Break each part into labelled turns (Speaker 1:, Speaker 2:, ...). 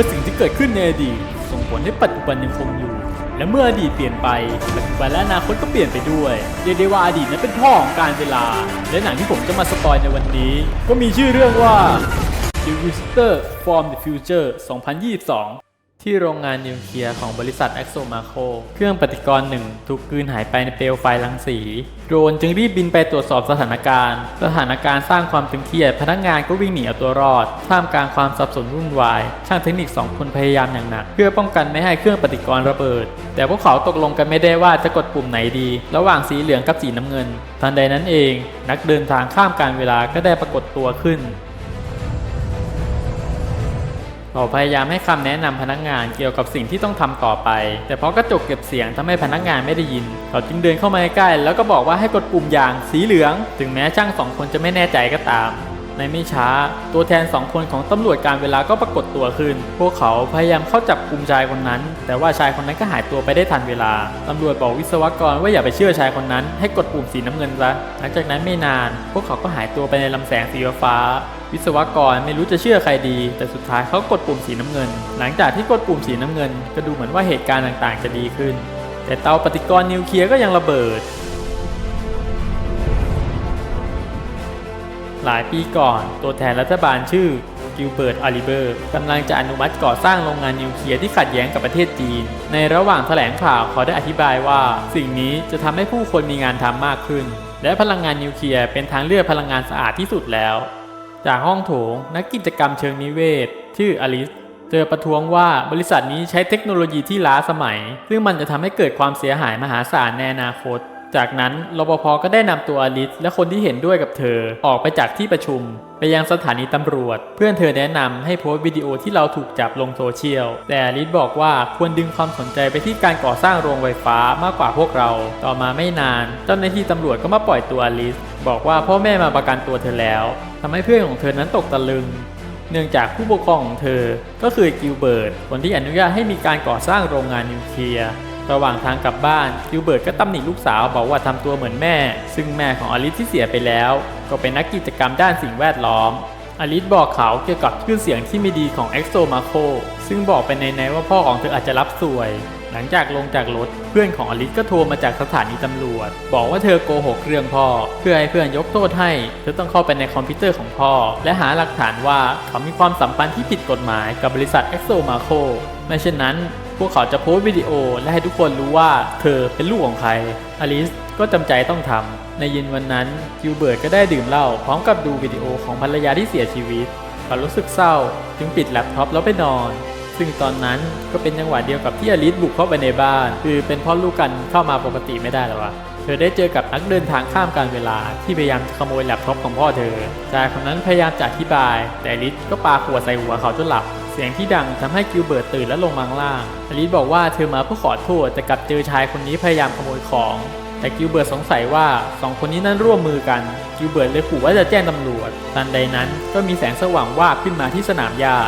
Speaker 1: มื่อสิ่งที่เกิดขึ้นในอดีตส่งผลให้ปัจจุบันยังคงอยู่ และเมื่ออดีตเปลี่ยนไปปัจจุบันและอนาคตก็เปลี่ยนไปด้วยเรียกได้ว่าอดีตนั้นเป็นพ่อของการเวลา และหนังที่ผมจะมาสปอยในวันนี้ ก็มีชื่อเรื่องว่า The Visitor from the Future 2022 ที่โรงงานนิวเคลียร์ของบริษัท a x o m a c o เครื่องปฏิกรณ์หนึ่งถูกกลืนหายไปในเปลวไฟรังสี โดรนจึงรีบบินไปตรวจสอบสถานการณ์ สถานการณ์สร้างความตึงเครียด พนักงานก็วิ่งหนีเอาตัวรอด ท่ามกลางความสับสนวุ่นวาย ช่างเทคนิคสองคนพยายามอย่างหนัก เพื่อป้องกันไม่ให้เครื่องปฏิกรณ์ระเบิด แต่พวกเขาตกลงกันไม่ได้ว่าจะกดปุ่มไหนดี ระหว่างสีเหลืองกับสีน้ำเงิน ทันใดนั้นเอง นักเดินทางข้ามการเวลาก็ได้ปรากฏตัวขึ้น เราพยายามให้คำแนะนำพนักงานเกี่ยวกับสิ่งที่ต้องทำต่อไป แต่เพราะกระจกเก็บเสียงทำให้พนักงานไม่ได้ยิน เขาจึงเดินเข้ามาใกล้แล้วก็บอกว่าให้กดปุ่มยางสีเหลือง ถึงแม้ช่างสองคนจะไม่แน่ใจก็ตาม ในไม่ช้า ตัวแทนสองคนของตำรวจการเวลาก็ปรากฏตัวขึ้น พวกเขาพยายามเข้าจับกลุ่มชายคนนั้น แต่ว่าชายคนนั้นก็หายตัวไปได้ทันเวลา ตำรวจบอกวิศวกรว่าอย่าไปเชื่อชายคนนั้น ให้กดปุ่มสีน้ำเงินซะ หลังจากนั้นไม่นาน พวกเขาก็หายตัวไปในลำแสงสีฟ้า วิศวกรไม่รู้จะเชื่อใครดี แต่สุดท้ายเขากดปุ่มสีน้ำเงิน หลังจากที่กดปุ่มสีน้ำเงิน ก็ดูเหมือนว่าเหตุการณ์ต่างๆ จะดีขึ้น แต่เตาปฏิกรณ์นิวเคลียร์ก็ยังระเบิด หลายปีก่อน ตัวแทนรัฐบาลชื่อกิลเบิร์ตอลิเบอร์กำลังจะอนุมัติก่อสร้างโรงงานนิวเคลียร์ที่ขัดแย้งกับประเทศจีน ในระหว่างแถลงข่าวเขาได้อธิบายว่า สิ่งนี้จะทำให้ผู้คนมีงานทำมากขึ้น และพลังงานนิวเคลียร์เป็นทางเลือกพลังงานสะอาดที่สุดแล้ว จากห้องโถงนักกิจกรรมเชิงนิเวศ ชื่ออลิสเจอประท้วงว่าบริษัทนี้ใช้เทคโนโลยีที่ล้าสมัย ซึ่งมันจะทำให้เกิดความเสียหายมหาศาลในอนาคต จากนั้นรปภก็ได้นำตัวอลิสและคนที่เห็นด้วยกับเธอออกไปจากที่ประชุม ไปยังสถานีตำรวจ เพื่อนเธอแนะนำให้โพสต์วิดีโอที่เราถูกจับลงโซเชียล แต่อลิสบอกว่าควรดึงความสนใจไปที่การก่อสร้างโรงไฟฟ้ามากกว่าพวกเรา ต่อมาไม่นาน เจ้าหน้าที่ตำรวจก็มาปล่อยตัวอลิสบอกว่าพ่อแม่มาประกันตัวเธอแล้วทำให้เพื่อนของเธอนั้นตกตะลึงเนื่องจากผู้ปกครองของเธอ ก็คือกิลเบิร์ตคนที่อนุญาตให้มีการก่อสร้างโรงงานนิวเคลียร์ ระหว่างทางกลับบ้านกิลเบิร์ตก็ตำหนิลูกสาวบอกว่าทำตัวเหมือนแม่ ซึ่งแม่ของอลิสที่เสียไปแล้ว ก็เป็นนักกิจกรรมด้านสิ่งแวดล้อมอลิสบอกเขาเกี่ยวกับชื่อเสียงที่ไม่ดีของ e x o m a c o ซึ่งบอกไปในในว่าพ่อของเธออาจจะรับสวย หลังจากลงจากรถเพื่อนของอลิสก็โทรมาจากสถานีตำรวจ บอกว่าเธอโกหกเรื่องพ่อ เพื่อให้เพื่อนยกโทษให้ เธอต้องเข้าไปในคอมพิวเตอร์ของพ่อ และหาหลักฐานว่าเขามีความสัมพันธ์ที่ผิดกฎหมายกับบริษัท e x o m a c o ไม่เช่นนั้น พวกเขาจะโพสต์วิดีโอและให้ทุกคนรู้ว่าเธอเป็นลูกของใคร อลิสก็จำใจต้องทำ ในเย็นวันนั้นกิลเบิร์ตก็ได้ดื่มเหล้าพร้อมกับดูวิดีโอของภรรยาที่เสียชีวิตเขารู้สึกเศร้า จึงปิดแล็ปท็อปแล้วไปนอน ซึ่งตอนนั้นก็เป็นจังหวะเดียวกับที่อลิสบุกเข้าไปในบ้าน คือเป็นพ่อลูกกันเข้ามาปกติไม่ได้หรอวะเธอได้เจอกับนักเดินทางข้ามการเวลาที่พยายามขโมยแล็ปท็อปของพ่อเธอชายคนนั้นพยายามจะอธิบาย แต่อลิสก็ปาขวดใส่หัวเขาจนหลับ สียงที่ดังทำให้กิลเบิร์ตตื่นและลงมาข้างล่างอลิสบอกว่าเธอมาเพื่อขอโทษแต่กลับเจอชายคนนี้พยายามขโมยของ แต่กิลเบิร์ตสงสัยว่าสองคนนี้นั้นร่วมมือกันกิลเบิร์ตเลยขู่ว่าจะแจ้งตำรวจทันใดนั้นก็มีแสงสว่างวาบขึ้นมาที่สนามหญ้า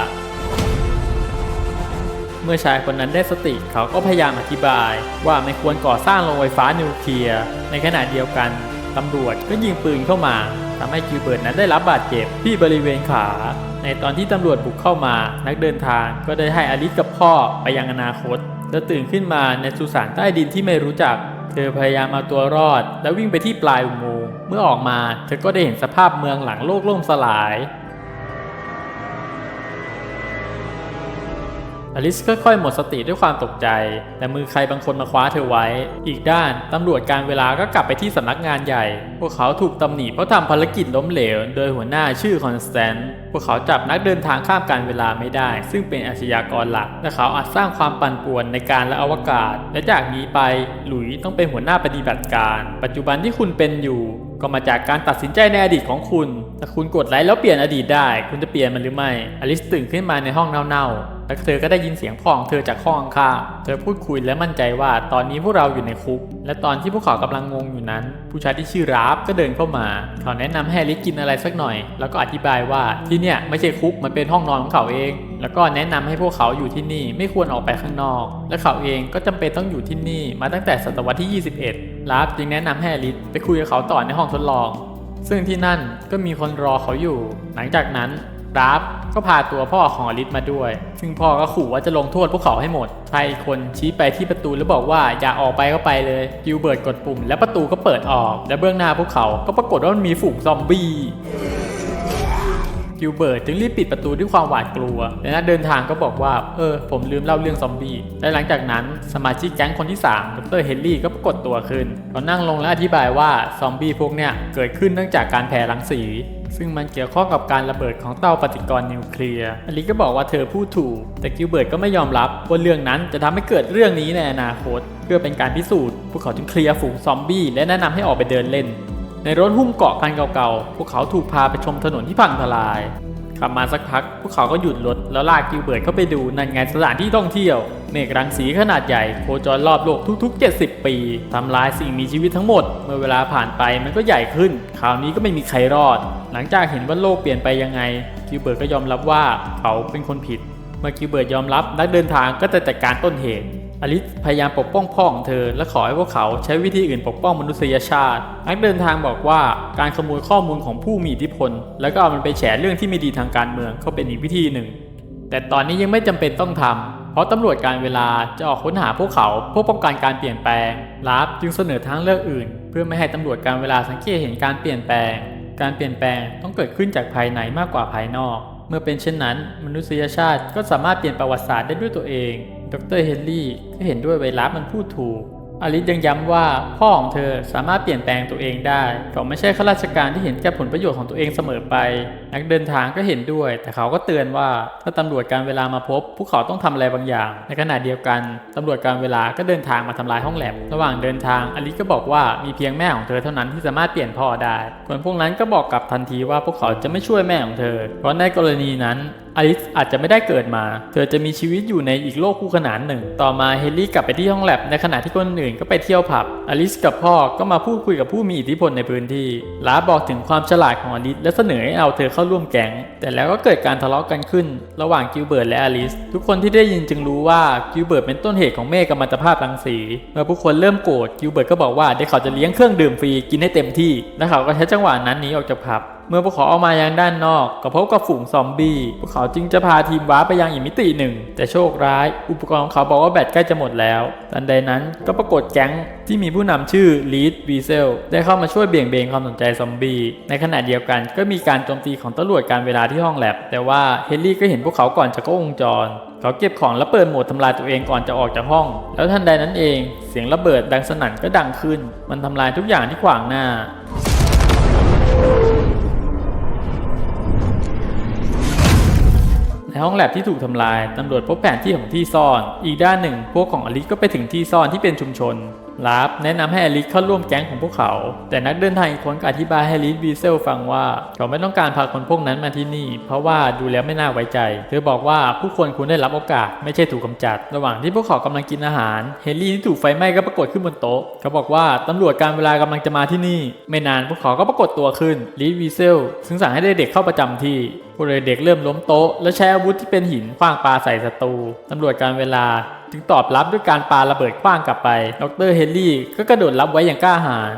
Speaker 1: เมื่อชายคนนั้นได้สติเขาก็พยายามอธิบายว่าไม่ควรก่อสร้างโรงไฟฟ้านิวเคลียร์ในขณะเดียวกันตำรวจก็ยิงปืนเข้ามาทำให้กิลเบิร์ตนั้นได้รับบาดเจ็บที่บริเวณขา ในตอนที่ตำรวจบุกเข้ามานักเดินทางก็ได้ให้อลิสกับพ่อไปยังอนาคตเธอตื่นขึ้นมาในสุสานใต้ดินที่ไม่รู้จัก เธอพยายามเอาตัวรอด และววิ่งไปที่ปลายอุโมงค์เมื่อออกมา เธอก็ได้เห็นสภาพเมืองหลังโลกล่มสลาย อลิสค่อยๆหมดสติด้วยความตกใจ แต่มือใครบางคนมาคว้าเธอไว้ อีกด้านตำรวจการเวลาก็กลับไปที่สำนักงานใหญ่ พวกเขาถูกตำหนิเพราะทำภารกิจล้มเหลว โดยหัวหน้าชื่อคอนสแตนต์พวกเขาจับนักเดินทางข้ามการเวลาไม่ได้ ซึ่งเป็นอาชญากรหลักและเขาอาจสร้างความปั่นป่วนในการและอวกาศ และจากนี้ไปหลุยต้องเป็นหัวหน้าปฏิบัติการ ปัจจุบันที่คุณเป็นอยู่ก็มาจากการตัดสินใจในอดีตของคุณ ถ้าคุณกดไลค์แล้วเปลี่ยนอดีตได้ คุณจะเปลี่ยนมันหรือไม่ อลิสตื่นขึ้นมาในห้องเน่าๆ และเธอก็ได้ยินเสียงพ่อของเธอจากห้องข้างเธอพูดคุยและมั่นใจว่าตอนนี้พวกเราอยู่ในคุก และตอนที่พวกเขากำลังงงอยู่นั้น ผู้ชายที่ชื่อราฟก็เดินเข้ามา เขาแนะนำให้ลิสกินอะไรสักหน่อย แล้วก็อธิบายว่าที่เนี่ยไม่ใช่คุกมันเป็นห้องนอนของเขาเอง แล้วก็แนะนำให้พวกเขาอยู่ที่นี่ไม่ควรออกไปข้างนอก และเขาเองก็จำเป็นต้องอยู่ที่นี่มาตั้งแต่ศตวรรษที่ 21ราฟจึงแนะนำให้ลิสไปคุยกับเขาต่อในห้องทดลองซึ่งที่นั่นก็มีคนรอเขาอยู่ หลังจากนั้น ราฟก็พาตัวพ่อของอลิสมาด้วย ซึ่งพ่อก็ขู่ว่าจะลงโทษพวกเขาให้หมดชายคนชี้ไปที่ประตูแล้วบอกว่าอย่าออกไปก็ไปเลยกิลเบิร์ตกดปุ่ม แล้วประตูก็เปิดออก และเบื้องหน้าพวกเขาก็ปรากฏว่ามันมีฝูงซอมบี้กิลเบิร์ตจึงรีบปิดประตูด้วยความหวาดกลัว และนักเดินทางก็บอกว่า เออ ผมลืมเล่าเรื่องซอมบี้ และหลังจากนั้นสมาชิกแก๊งคนที่ 3 ดรเฮนรี่ก็ปรากฏตัวขึ้นเขานั่งลงและอธิบายว่าซอมบี้พวกเนี้ยเกิดขึ้นเนื่องจากการแผ่รังสี ซึ่งมันเกี่ยวข้องกับการระเบิดของเตาปฏิกรณ์นิวเคลียร์อลิก็บอกว่าเธอพูดถูก แต่กิลเบิร์ตก็ไม่ยอมรับว่าเรื่องนั้นจะทำให้เกิดเรื่องนี้ในอนาคต เพื่อเป็นการพิสูจน์พวกเขาจึงเคลียร์ฝูงซอมบี้และแนะนำให้ออกไปเดินเล่น ในรถหุ้มเกาะคันเก่าๆ พวกเขาถูกพาไปชมถนนที่พังทลาย ขับมาสักพัก พวกเขาก็หยุดรถแล้วลากกิลเบิร์ตเข้าไปดูนั่นไงสถานที่ท่องเที่ยว เมฆรังสีขนาดใหญ่โคจรรอบโลกทุก ๆ 70 ปีทำลายสิ่งมีชีวิตทั้งหมด เมื่อเวลาผ่านไปมันก็ใหญ่ขึ้น คราวนี้ก็ไม่มีใครรอด หลังจากเห็นว่าโลกเปลี่ยนไปยังไงกิลเบิร์ตก็ยอมรับว่าเขาเป็นคนผิด เมื่อกิลเบิร์ตยอมรับนักเดินทางก็จะจัดการต้นเหตุ อลิสพยายามปกป้องพ่อของเธอ และขอให้พวกเขาใช้วิธีอื่นปกป้องมนุษยชาติ นักเดินทางบอกว่าการขโมยข้อมูลของผู้มีอิทธิพล แล้วก็เอามันไปแฉเรื่องที่ไม่ดีทางการเมืองก็เป็นอีกวิธีหนึ่ง แต่ตอนนี้ยังไม่จำเป็นต้องทำเพราะตำรวจการเวลาจะออกค้นหาพวกเขาเพื่อป้องกันการเปลี่ยนแปลงลาฟจึงเสนอทางเลือกอื่น เพื่อไม่ให้ตำรวจการเวลาสังเกตเห็นการเปลี่ยนแปลง การเปลี่ยนแปลงต้องเกิดขึ้นจากภายในมากกว่าภายนอก เมื่อเป็นเช่นนั้น มนุษยชาติก็สามารถเปลี่ยนประวัติศาสตร์ได้ด้วยตัวเอง ดรเฮนรี่ก็เห็นด้วยไวรัสมันพูดถูก อลิสยังย้ำว่าพ่อของเธอสามารถเปลี่ยนแปลงตัวเองได้เขาไม่ใช่ข้าราชการที่เห็นแก่ผลประโยชน์ของตัวเองเสมอไป นักเดินทางก็เห็นด้วย แต่เขาก็เตือนว่าถ้าตำรวจการเวลามาพบ พวกเขาต้องทำอะไรบางอย่าง ในขณะเดียวกันตำรวจการเวลาก็เดินทางมาทำลายห้องแลบระหว่างเดินทางอลิสก็บอกว่ามีเพียงแม่ของเธอเท่านั้นที่สามารถเปลี่ยนพ่อได้คนพวกนั้นก็บอกกลับทันทีว่าพวกเขาจะไม่ช่วยแม่ของเธอ เพราะในกรณีนั้นอลิสอาจจะไม่ได้เกิดมา เธอจะมีชีวิตอยู่ในอีกโลกคู่ขนานหนึ่ง ต่อมาเฮนรี่กลับไปที่ห้องแลบในขณะที่คนอื่นก็ไปเที่ยวผับ อลิสกับพ่อก็มาพูดคุยกับผู้มีอิทธิพลในพื้นที่ ลาบอกถึงความฉลาดของอลิสและเสนอให้เอาเธอเข้าร่วมแก๊ง แต่แล้วก็เกิดการทะเลาะกันขึ้น ระหว่างกิลเบิร์ตและอลิสทุกคนที่ได้ยินจึงรู้ว่ากิลเบิร์ตเป็นต้นเหตุของเมฆกัมมันตภาพรังสี เมื่อผู้คนเริ่มโกรธกิลเบิร์ตก็บอกว่าเดี๋ยวเขาจะเลี้ยงเครื่องดื่มฟรีกินให้เต็มที่ และเขาก็ใช้จังหวะนั้นหนีออกจากผับ เมื่อพวกเขาออกมายังด้านนอกก็พบกับฝูงซอมบี้ พวกเขาจึงจะพาทีมว้าไปยังอีกมิติหนึ่ง แต่โชคร้าย อุปกรณ์ของเขาบอกว่าแบตใกล้จะหมดแล้ว ทันใดนั้นก็ปรากฏแก๊งที่มีผู้นำชื่อลีดวีเซลได้เข้ามาช่วยเบี่ยงเบนความสนใจซอมบี้ในขณะเดียวกันก็มีการโจมตีของตำรวจการเวลาที่ห้องแลบ แต่ว่าเฮนรี่ก็เห็นพวกเขาก่อนจะเข้าวงจร เขาเก็บของและเปิดโหมดทำลายตัวเองก่อนจะออกจากห้อง แล้วทันใดนั้นเอง เสียงระเบิดดังสนั่นก็ดังขึ้น มันทำลายทุกอย่างที่ขวางหน้า ห้องแลบที่ถูกทำลายตำรวจพบแผนที่ของที่ซ่อน อีกด้านหนึ่ง พวกของอลิสก็ไปถึงที่ซ่อนที่เป็นชุมชน ลาฟแนะนำให้อลิสเข้าร่วมแก๊งของพวกเขา แต่นักเดินทางอีกคนก็อธิบายให้ลิสวีเซลฟังว่า เขาไม่ต้องการพาคนพวกนั้นมาที่นี่ เพราะว่าดูแล้วไม่น่าไว้ใจ เธอบอกว่าผู้คนควรได้รับโอกาสไม่ใช่ถูกกำจัด ระหว่างที่พวกเขากำลังกินอาหาร เฮนรี่ที่ถูกไฟไหม้ก็ปรากฏขึ้นบนโต๊ะ เขาบอกว่าตำรวจการเวลากำลังจะมาที่นี่ ไม่นานพวกเขาก็ปรากฏตัวขึ้นลิสวีเซลซึ่งสั่งให้เด็กๆเข้าประจำที่พวกเด็กเริ่มล้มโต๊ะและใช้อาวุธที่เป็นหินขว้างปาใส่ศัตรูตำรวจการเวลา จึงตอบรับด้วยการปาระเบิดขว้างกลับไป ดรเฮนรี่ก็กระโดดรับไว้อย่างกล้าหาญ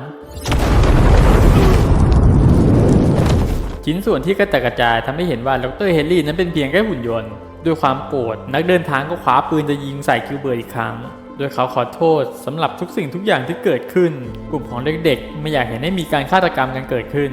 Speaker 1: ชิ้นส่วนที่กระจัดกระจายทำให้เห็นว่าดรเฮนรี่นั้นเป็นเพียงแค่หุ่นยนต์ ด้วยความโกรธนักเดินทางก็คว้าปืนจะยิงใส่คิวเบิร์ตอีกครั้ง โดยเขาขอโทษสำหรับทุกสิ่งทุกอย่างที่เกิดขึ้น กลุ่มของเด็กๆ ไม่อยากเห็นให้มีการฆาตกรรมกันเกิดขึ้น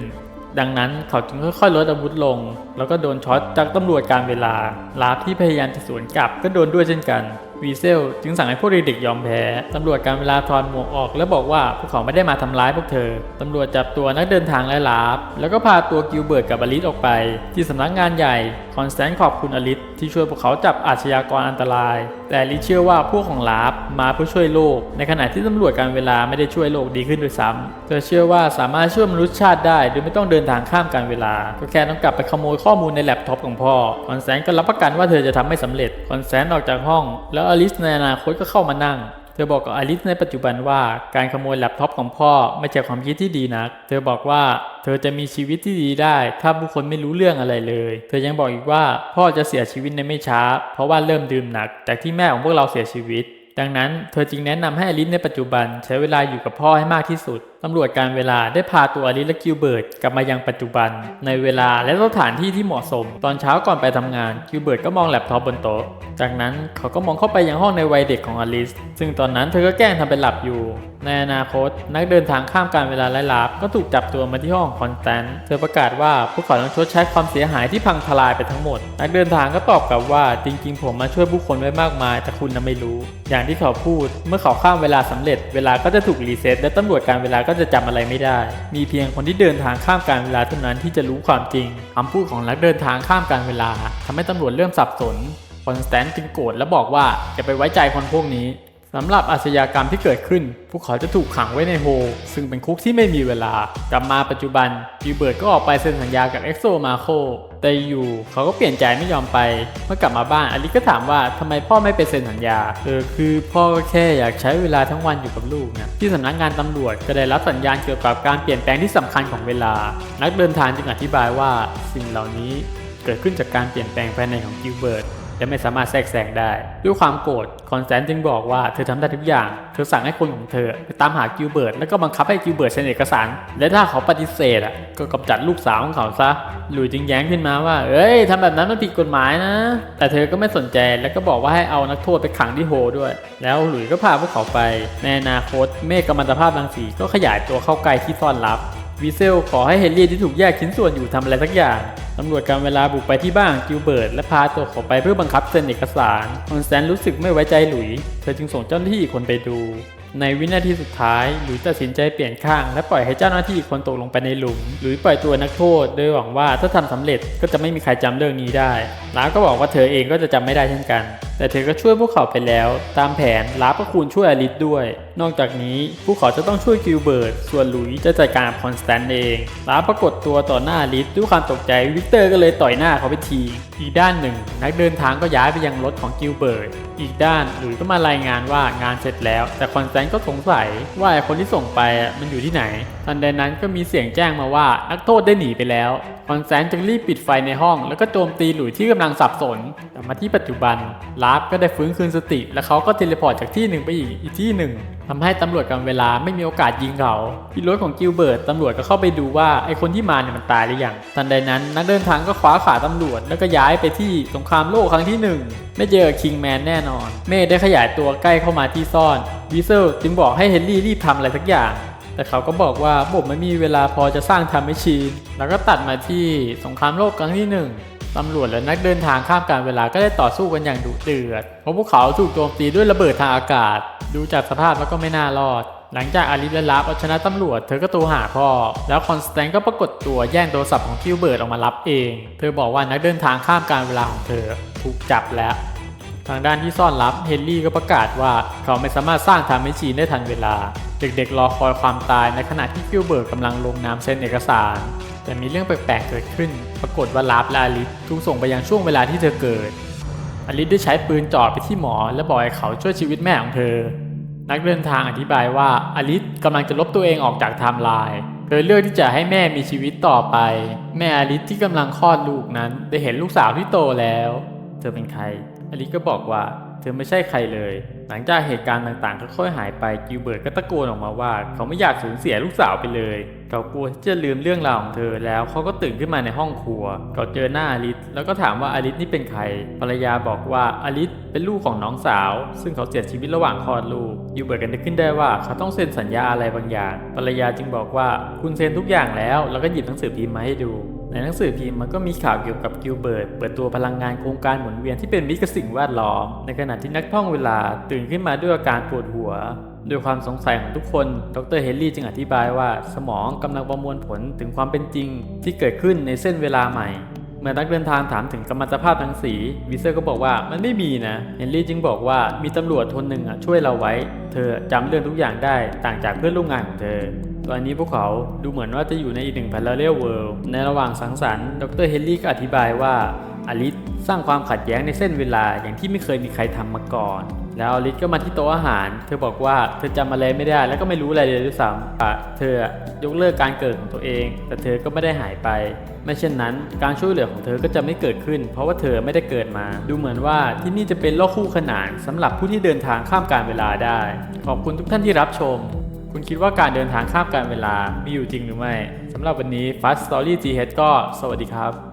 Speaker 1: ดังนั้นเขาจึงค่อยๆลดอาวุธลง แล้วก็โดนช็อตจากตำรวจการเวลาลาฟที่พยายามจะสวนกลับก็โดนด้วยเช่นกัน วีเซลจึงสั่งให้พวกเด็กยอมแพ้ ตำรวจการเวลาถอนหมวกออก แล้วบอกว่าพวกเขาไม่ได้มาทำร้ายพวกเธอ ตำรวจจับตัวนักเดินทางและลาฟแล้วก็พาตัวกิลเบิร์ตกับอลิสออกไป ที่สำนักงานใหญ่คอนสแตนต์ขอบคุณอลิสที่ช่วยพวกเขาจับอาชญากรอันตราย แต่ลิเชื่อว่าพวกของลาฟมาเพื่อช่วยโลก ในขณะที่ตำรวจการเวลาไม่ได้ช่วยโลกดีขึ้นด้วยซ้ำเธอเชื่อว่าสามารถช่วยมนุษยชาติได้โดยไม่ต้องเดินทางข้ามการเวลาก็แค่ต้องกลับไปขโมยข้อมูลในแล็ปท็อปของพ่อคอนแสนก็รับประกันว่าเธอจะทำไม่สำเร็จคอนแสนออกจากห้องแล้วอลิสในอนาคตก็เข้ามานั่ง เธอบอกกับอลิสในปัจจุบันว่าการขโมยแล็ปท็อปของพ่อไม่ใช่ความคิดที่ดีนัก เธอบอกว่าเธอจะมีชีวิตที่ดีได้ ถ้าผู้คนไม่รู้เรื่องอะไรเลย เธอยังบอกอีกว่าพ่อจะเสียชีวิตในไม่ช้า เพราะว่าเริ่มดื่มหนัก จากที่แม่ของพวกเราเสียชีวิต ดังนั้นเธอจึงแนะนำให้อลิสในปัจจุบันใช้เวลาอยู่กับพ่อให้มากที่สุดตำรวจการเวลาได้พาตัวอลิสและกิลเบิร์ตกลับมายังปัจจุบัน ในเวลาและสถานที่ที่เหมาะสม ตอนเช้าก่อนไปทำงานกิลเบิร์ตก็มองแล็ปท็อปบนโต๊ะ จากนั้นเขาก็มองเข้าไปยังห้องในวัยเด็กของอลิส ซึ่งตอนนั้นเธอก็แกล้งทำเป็นหลับอยู่ ในอนาคต นักเดินทางข้ามการเวลาไล่ลับก็ถูกจับตัวมาที่ห้องคอนสแตนต์เธอประกาศว่าพวกเขาต้องชดใช้ความเสียหายที่พังทลายไปทั้งหมด นักเดินทางก็ตอบกลับว่าจริงๆ ผมมาช่วยผู้คนไว้มากมาย แต่คุณน่ะไม่รู้ อย่างที่เขาพูด เมื่อเขาข้ามเวลาสำเร็จ เวลาก็จะถูกรีเซ็ตและตำรวจการเวลาก็จะจำอะไรไม่ได้ มีเพียงคนที่เดินทางข้ามการเวลาเท่านั้นที่จะรู้ความจริงคำพูดของนักเดินทางข้ามการเวลาทำให้ตำรวจเริ่มสับสนคอนสแตนต์จึงโกรธและบอกว่าอย่าไปไว้ใจคนพวกนี้สำหรับอาชญากรรมที่เกิดขึ้น พวกเขาจะถูกขังไว้ในโฮลซึ่งเป็นคุกที่ไม่มีเวลากลับมาปัจจุบันกิลเบิร์ตก็ออกไปเซ็นสัญญากับเอ็กโซมาโค แต่อยู่เขาก็เปลี่ยนใจไม่ยอมไป เมื่อกลับมาบ้านอลิซก็ถามว่าทำไมพ่อไม่ไปเซ็นสัญญา เออคือพ่อก็แค่อยากใช้เวลาทั้งวันอยู่กับลูกนะที่สำนักงานตำรวจก็ได้รับสัญญาณเกี่ยวกับการเปลี่ยนแปลงที่สำคัญของเวลา นักเดินทางจึงอธิบายว่าสิ่งเหล่านี้เกิดขึ้นจากการเปลี่ยนแปลงภายในของกิลเบิร์ต และไม่สามารถแทรกแซงได้ ด้วยความโกรธคอนแซนจึงบอกว่าเธอทำได้ทุกอย่าง เธอสั่งให้คนของเธอไปตามหากิลเบิร์ตแล้วก็บังคับให้กิลเบิร์ตเซ็นเอกสาร และถ้าเขาปฏิเสธอะก็กำจัดลูกสาวของเขาซะหลุยจึงแย้งขึ้นมาว่า เอ้ยทำแบบนั้นมันผิดกฎหมายนะ แต่เธอก็ไม่สนใจแล้วก็บอกว่าให้เอานักโทษไปขังที่โฮด้วย แล้วหลุยก็พาพวกเขาไปในอนาคตเมฆกัมมันตภาพรังสีก็ขยายตัวเข้าใกล้ที่ซ่อนลับ วีเซลขอให้เฮนรี่ที่ถูกแยกชิ้นส่วนอยู่ทำอะไรสักอย่างตำรวจการเวลาบุกไปที่บ้านกิลเบิร์ตและพาตัวเขาไปเพื่อบังคับเซ็นเอกสารคอนแตนรู้สึกไม่ไว้ใจหลุย เธอจึงส่งเจ้าหน้าที่อีกคนไปดู ในวินาทีสุดท้าย หลุยตัดสินใจเปลี่ยนข้าง และปล่อยให้เจ้าหน้าที่อีกคนตกลงไปในหลุม หลุยปล่อยตัวนักโทษ โดยหวังว่าถ้าทำสำเร็จก็จะไม่มีใครจำเรื่องนี้ได้ลาก็บอกว่าเธอเองก็จะจำไม่ได้เช่นกัน แต่เธอก็ช่วยพวกเขาไปแล้ว ตามแผนลาฟก็คูณช่วยอลิสด้วย นอกจากนี้พวกเขาจะต้องช่วยกิลเบิร์ต ส่วนหลุยจะจัดการคอนสแตนต์เองลาปรากฏตัวต่อหน้าอลิสด้วยความตกใจวิกเตอร์ก็เลยต่อยหน้าเขาไปที อีกด้านหนึ่ง นักเดินทางก็ย้ายไปยังรถของกิลเบิร์ต อีกด้านหลุยก็มารายงานว่างานเสร็จแล้ว แต่คอนสแตนต์ก็สงสัยว่าไอ้คนที่ส่งไปมันอยู่ที่ไหน ทันใดนั้นก็มีเสียงแจ้งมาว่านักโทษได้หนีไปแล้ว คอนแซนจึงรีบปิดไฟในห้อง แล้วก็โจมตีหลุยที่กำลังสับสนแต่มาที่ปัจจุบันลาฟก็ได้ฟื้นคืนสติ และเขาก็เทเลพอร์ตจากที่หนึ่งไปอีกอีกที่หนึ่งทำให้ตำรวจกันเวลาไม่มีโอกาสยิงเขาที่รถของกิลเบิร์ตตำรวจก็เข้าไปดูว่าไอคนที่มาเนี่ยมันตายหรือยังทันใดนั้นนักเดินทางก็คว้าขาตำรวจ แล้วก็ย้ายไปที่สงครามโลกครั้งที่หนึ่งไม่เจอคิงแมนแน่นอน เมย์ได้ขยายตัวใกล้เข้ามาที่ซ่อนวีเซลจึงบอกให้เฮนรี่รีบทำอะไรสักอย่าง แต่เขาก็บอกว่าผมไม่มีเวลาพอจะสร้างทำให้ชีน แล้วก็ตัดมาที่สงครามโลกครั้งที่หนึ่งตำรวจและนักเดินทางข้ามการเวลาก็ได้ต่อสู้กันอย่างดุเดือด เพราะพวกเขาถูกโจมตีด้วยระเบิดทางอากาศ ดูจากสภาพแล้วก็ไม่น่ารอด หลังจากอาริสและลาฟเอาชนะตำรวจ เธอก็โทรหาพ่อ แล้วคอนสแตนต์ก็ปรากฏตัวแย่งโทรศัพท์ของคิวเบิร์ตออกมารับเอง เธอบอกว่านักเดินทางข้ามการเวลาของเธอ ถูกจับแล้ว ทางด้านที่ซ่อนลับเฮนรี่ก็ประกาศว่าเขาไม่สามารถสร้างไทม์แมชชีนได้ทันเวลา เด็กๆ รอคอยความตายในขณะที่กิลเบิร์ตกำลังลงนามเซ็นเอกสาร แต่มีเรื่องแปลกๆเกิดขึ้น ปรากฏว่าลับและอลิสถูกส่งไปยังช่วงเวลาที่เธอเกิดอลิสได้ใช้ปืนจ่อไปที่หมอ และบอกให้เขาช่วยชีวิตแม่ของเธอ นักเดินทางอธิบายว่าอลิสกำลังจะลบตัวเองออกจากไทม์ไลน์เธอเลือกที่จะให้แม่มีชีวิตต่อไป แม่อลิสที่กำลังคลอดลูกนั้น ได้เห็นลูกสาวที่โตแล้ว เธอเป็นใคร อลิสก็บอกว่าเธอไม่ใช่ใครเลย หลังจากเหตุการณ์ต่างๆค่อยๆหายไปกิลเบิร์ตก็ตะโกนออกมาว่า เขาไม่อยากสูญเสียลูกสาวไปเลยเขากลัวที่จะลืมเรื่องราวของเธอแล้วเขาก็ตื่นขึ้นมาในห้องครัวเขาเจอหน้าอลิสแล้วก็ถามว่าอลิสนี่เป็นใครภรรยาบอกว่าอลิสเป็นลูกของน้องสาว ซึ่งเขาเสียชีวิตระหว่างคลอดลูกกิลเบิร์ตก็นึกขึ้นได้ว่าเขาต้องเซ็นสัญญาอะไรบางอย่าง ภรรยาจึงบอกว่าคุณเซ็นทุกอย่างแล้ว แล้วก็หยิบหนังสือพิมพ์มาให้ดู ในหนังสือพิมพ์มันก็มีข่าวเกี่ยวกับกิลเบิร์ตเปิดตัวพลังงานโครงการหมุนเวียนที่เป็นมิตรกับสิ่งแวดล้อม ในขณะที่นักท่องเวลาตื่นขึ้นมาด้วยอาการปวดหัวด้วยความสงสัยของทุกคน ดรเฮนรี่จึงอธิบายว่าสมองกำลังประมวลผลถึงความเป็นจริง ที่เกิดขึ้นในเส้นเวลาใหม่ เมื่อนักเดินทางถามถึงกัมมันตภาพรังสี วิเซอร์ก็บอกว่ามันไม่มีนะ เฮนรี่จึงบอกว่ามีตำรวจคนหนึ่งอะช่วยเราไว้ เธอจำเรื่องทุกอย่างได้ต่างจากเพื่อนร่วมงานของเธอ ตอนนี้พวกเขาดูเหมือนว่าจะอยู่ในอีกหนึ่ง parallel world ในระหว่างสังสรรค์ ดรเฮนรี่ก็อธิบายว่าอลิสสร้างความขัดแย้งในเส้นเวลาอย่างที่ไม่เคยมีใครทำมาก่อน แล้วอลิสก็มาที่โต๊ะอาหาร เธอบอกว่าเธอจำอะไรไม่ได้แล้วก็ไม่รู้อะไรเลยด้วยซ้ำเธอยกเลิกการเกิดของตัวเอง แต่เธอก็ไม่ได้หายไป ไม่เช่นนั้น การช่วยเหลือของเธอก็จะไม่เกิดขึ้น เพราะว่าเธอไม่ได้เกิดมา ดูเหมือนว่าที่นี่จะเป็นโลกคู่ขนานสำหรับผู้ที่เดินทางข้ามการเวลาได้ ขอบคุณทุกท่านที่รับชม คุณคิดว่าการเดินทางข้ามการเวลามีอยู่จริงหรือไม่สำหรับวันนี้ Fast Story GH ก็สวัสดีครับ